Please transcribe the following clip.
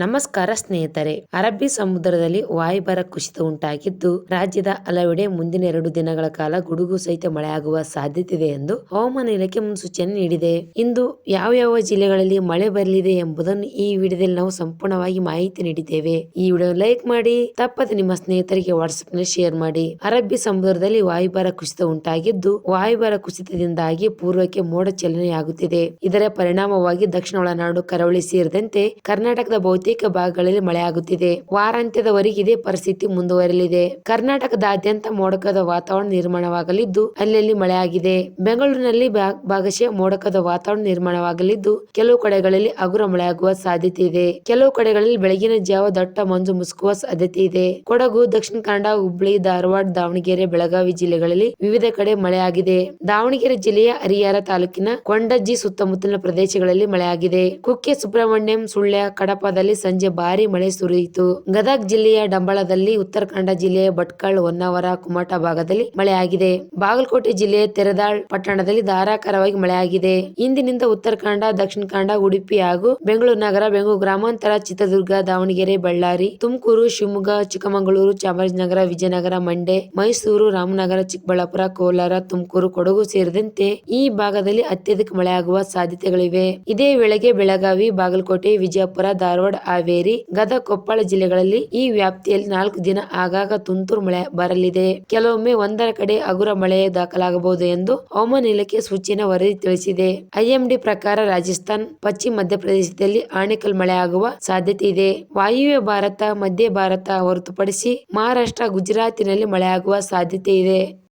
ನಮಸ್ಕಾರ ಸ್ನೇಹಿತರೆ. ಅರಬ್ಬಿ ಸಮುದ್ರದಲ್ಲಿ ವಾಯುಭಾರ ಕುಸಿತ ಉಂಟಾಗಿದ್ದು, ರಾಜ್ಯದ ಹಲವೆಡೆ ಮುಂದಿನ ಎರಡು ದಿನಗಳ ಕಾಲ ಗುಡುಗು ಸಹಿತ ಮಳೆಯಾಗುವ ಸಾಧ್ಯತೆ ಇದೆ ಎಂದು ಹವಾಮಾನ ಇಲಾಖೆ ಮುನ್ಸೂಚನೆ ನೀಡಿದೆ. ಇಂದು ಯಾವ ಯಾವ ಜಿಲ್ಲೆಗಳಲ್ಲಿ ಮಳೆ ಬರಲಿದೆ ಎಂಬುದನ್ನು ಈ ವಿಡಿಯೋದಲ್ಲಿ ನಾವು ಸಂಪೂರ್ಣವಾಗಿ ಮಾಹಿತಿ ನೀಡಿದ್ದೇವೆ. ಈ ವಿಡಿಯೋ ಲೈಕ್ ಮಾಡಿ, ತಪ್ಪದೆ ನಿಮ್ಮ ಸ್ನೇಹಿತರಿಗೆ ವಾಟ್ಸ್ಆಪ್ನಲ್ಲಿ ಶೇರ್ ಮಾಡಿ. ಅರಬ್ಬಿ ಸಮುದ್ರದಲ್ಲಿ ವಾಯುಭಾರ ಕುಸಿತ ಉಂಟಾಗಿದ್ದು, ವಾಯುಭಾರ ಕುಸಿತದಿಂದಾಗಿ ಪೂರ್ವಕ್ಕೆ ಮೋಡ ಚಲನೆಯಾಗುತ್ತಿದೆ. ಇದರ ಪರಿಣಾಮವಾಗಿ ದಕ್ಷಿಣ ಒಳನಾಡು ಕರಾವಳಿ ಸೇರಿದಂತೆ ಕರ್ನಾಟಕದ ಬಹುತೇಕ ಭಾಗಗಳಲ್ಲಿ ಮಳೆಯಾಗುತ್ತಿದೆ. ವಾರಾಂತ್ಯದವರೆಗೆ ಇದೇ ಪರಿಸ್ಥಿತಿ ಮುಂದುವರಿಯಲಿದೆ. ಕರ್ನಾಟಕದಾದ್ಯಂತ ಮೋಡಕದ ವಾತಾವರಣ ನಿರ್ಮಾಣವಾಗಲಿದ್ದು, ಅಲ್ಲಲ್ಲಿ ಮಳೆಯಾಗಿದೆ. ಬೆಂಗಳೂರಿನಲ್ಲಿ ಭಾಗಶಃ ಮೋಡಕದ ವಾತಾವರಣ ನಿರ್ಮಾಣವಾಗಲಿದ್ದು, ಕೆಲವು ಕಡೆಗಳಲ್ಲಿ ಹಗುರ ಮಳೆಯಾಗುವ ಸಾಧ್ಯತೆ ಇದೆ. ಕೆಲವು ಕಡೆಗಳಲ್ಲಿ ಬೆಳಗಿನ ಜಾವ ದಟ್ಟ ಮಂಜು ಮುಸುಕುವ ಸಾಧ್ಯತೆ ಇದೆ. ಕೊಡಗು, ದಕ್ಷಿಣ ಕನ್ನಡ ಹುಬ್ಳಿ ಧಾರವಾಡ, ದಾವಣಗೆರೆ, ಬೆಳಗಾವಿ ಜಿಲ್ಲೆಗಳಲ್ಲಿ ವಿವಿಧ ಕಡೆ ಮಳೆಯಾಗಿದೆ. ದಾವಣಗೆರೆ ಜಿಲ್ಲೆಯ ಹರಿಹರ ತಾಲೂಕಿನ ಕೊಂಡಜ್ಜಿ ಸುತ್ತಮುತ್ತಲಿನ ಪ್ರದೇಶಗಳಲ್ಲಿ ಮಳೆಯಾಗಿದೆ. ಕುಕ್ಕೆ ಸುಬ್ರಹ್ಮಣ್ಯಂ, ಸುಳ್ಯ, ಕಡಪದಲ್ಲಿ ಸಂಜೆ ಭಾರಿ ಮಳೆ ಸುರಿಯಿತು. ಗದಗ ಜಿಲ್ಲೆಯ ಡಂಬಳದಲ್ಲಿ ಉತ್ತರ ಕನ್ನಡ ಜಿಲ್ಲೆಯ ಭಟ್ಕಳ್ ಹೊನ್ನಾವರ ಕುಮಟ ಭಾಗದಲ್ಲಿ ಮಳೆಯಾಗಿದೆ ಬಾಗಲಕೋಟೆ ಜಿಲ್ಲೆಯ ತೆರದಾಳ್ ಪಟ್ಟಣದಲ್ಲಿ ಧಾರಾಕಾರವಾಗಿ ಮಳೆಯಾಗಿದೆ ಇಂದಿನಿಂದ ಉತ್ತರ ಕನ್ನಡ ದಕ್ಷಿಣ ಕನ್ನಡ, ಉಡುಪಿ ಹಾಗೂ ಬೆಂಗಳೂರು ನಗರ, ಬೆಂಗಳೂರು ಗ್ರಾಮಾಂತರ, ಚಿತ್ರದುರ್ಗ, ದಾವಣಗೆರೆ, ಬಳ್ಳಾರಿ, ತುಮಕೂರು, ಶಿವಮೊಗ್ಗ, ಚಿಕ್ಕಮಗಳೂರು, ಚಾಮರಾಜನಗರ, ವಿಜಯನಗರ, ಮಂಡ್ಯ, ಮೈಸೂರು, ರಾಮನಗರ, ಚಿಕ್ಕಬಳ್ಳಾಪುರ, ಕೋಲಾರ, ತುಮಕೂರು, ಕೊಡಗು ಸೇರಿದಂತೆ ಈ ಭಾಗದಲ್ಲಿ ಅತ್ಯಧಿಕ ಮಳೆಯಾಗುವ ಸಾಧ್ಯತೆಗಳಿವೆ. ಇದೇ ವೇಳೆಗೆ ಬೆಳಗಾವಿ, ಬಾಗಲಕೋಟೆ, ವಿಜಯಪುರ ಧಾರವಾಡ ಹಾವೇರಿ, ಗದಗ, ಕೊಪ್ಪಳ ಜಿಲ್ಲೆಗಳಲ್ಲಿ ಈ ವ್ಯಾಪ್ತಿಯಲ್ಲಿ ನಾಲ್ಕು ದಿನ ಆಗಾಗ ತುಂತುರು ಮಳೆ ಬರಲಿದೆ. ಕೆಲವೊಮ್ಮೆ ಒಂದರ ಕಡೆ ಹಗುರ ಮಳೆ ದಾಖಲಾಗಬಹುದು ಎಂದು ಹವಾಮಾನ ಇಲಾಖೆ ಸೂಚನೆ ವರದಿ ತಿಳಿಸಿದೆ. ಐಎಂಡಿ ಪ್ರಕಾರ ರಾಜಸ್ಥಾನ್, ಪಶ್ಚಿಮ ಮಧ್ಯಪ್ರದೇಶದಲ್ಲಿ ಆಣೆಕಲ್ ಮಳೆ ಆಗುವ ಸಾಧ್ಯತೆ ಇದೆ. ವಾಯುವ್ಯ ಭಾರತ, ಮಧ್ಯ ಭಾರತ ಹೊರತುಪಡಿಸಿ ಮಹಾರಾಷ್ಟ್ರ, ಗುಜರಾತಿನಲ್ಲಿ ಮಳೆಯಾಗುವ ಸಾಧ್ಯತೆ ಇದೆ.